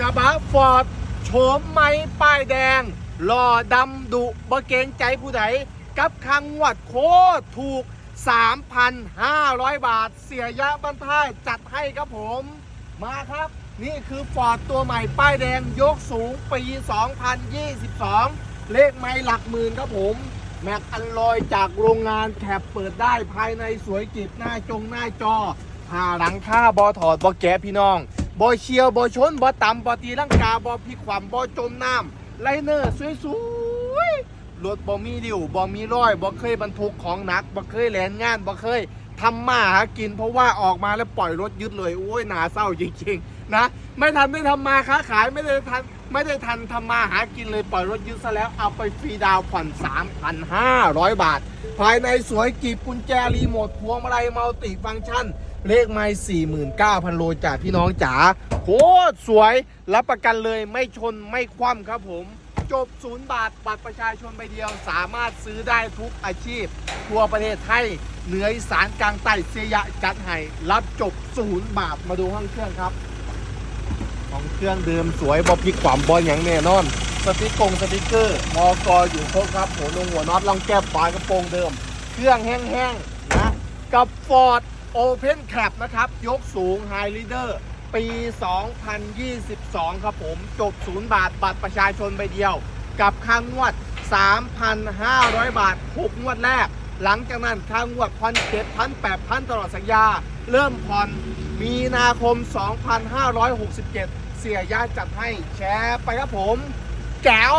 กระบะฟอร์ดโฉมไม้ป้ายแดงหล่อดำดุบ่เกงใจผู้ใดกับคังวัดโคตรถูก 3,500 บาท เสียยะบันท้ายจัดให้ครับผม มาครับ นี่คือฟอร์ดตัวใหม่ป้ายแดงยกสูงปี 2022 เลขไม้หลักหมื่นครับผม แม็กอันลอยจากโรงงานแคบเปิดได้ภายในสวยกิบหน้าจงหน้าจอหาหลังค่าบอถอดบอแกะพี่น้อง บอเชียวบอชนบอต่ำบอตีลังกาบอพลิกความบอจมน้ำไลเนอร์สวยๆรถบอมีดิวบอมีร้อยบอเคยบรรทุกของหนักบอเคยแลนงานบอเคยทำมาหากินเพราะว่าออกมาแล้วปล่อยรถยึดเลยโอ้ยหนาเศร้าจริงๆนะไม่ทันได้ทำมาค้าขายไม่ได้ทัน ไม่ได้ทันทำมาหากินเลยปล่อยรถยึดซะแล้วเอาไปฟรีดาวผ่อน 3,500 บาท ภายในสวยกีบกุญแจรีโมทพวงมาลัยมัลติฟังก์ชัน เลขไม่49,000 โลจ่าพี่น้องจ๋าโคตรสวย รับประกันเลยไม่ชนไม่คว่ำครับผม จบศูนย์บาท บัตรประชาชนใบเดียว สามารถซื้อได้ทุกอาชีพ ทั่วประเทศไทยเหนืออีสานกลางใต้เสียยะจัดให้รับจบศูนย์บาทมาดูห้องเครื่องครับ ของเครื่องเดิมสวยบอพลิกความบอลอย่างแน่นอน สติกกงสติกเกอร์มอกออยู่ครบครับหัวนงหัวน็อตลองแก้ฝากระโปรงเดิม เครื่องแห้งๆนะกับ Ford Open Cap นะครับ ยกสูง High Leader ปี 2022 ครับผม จบ0บาท บัตรประชาชนใบเดียว กับค่างวด 3,500 บาท 6 งวดแรก หลังจากนั้นค่างวดพันเจ็ดพันแปดพันตลอดสัญญา เริ่มผ่อนมีนาคม 2567 เสียยาจัดให้แชร์ไปครับผมแก้ว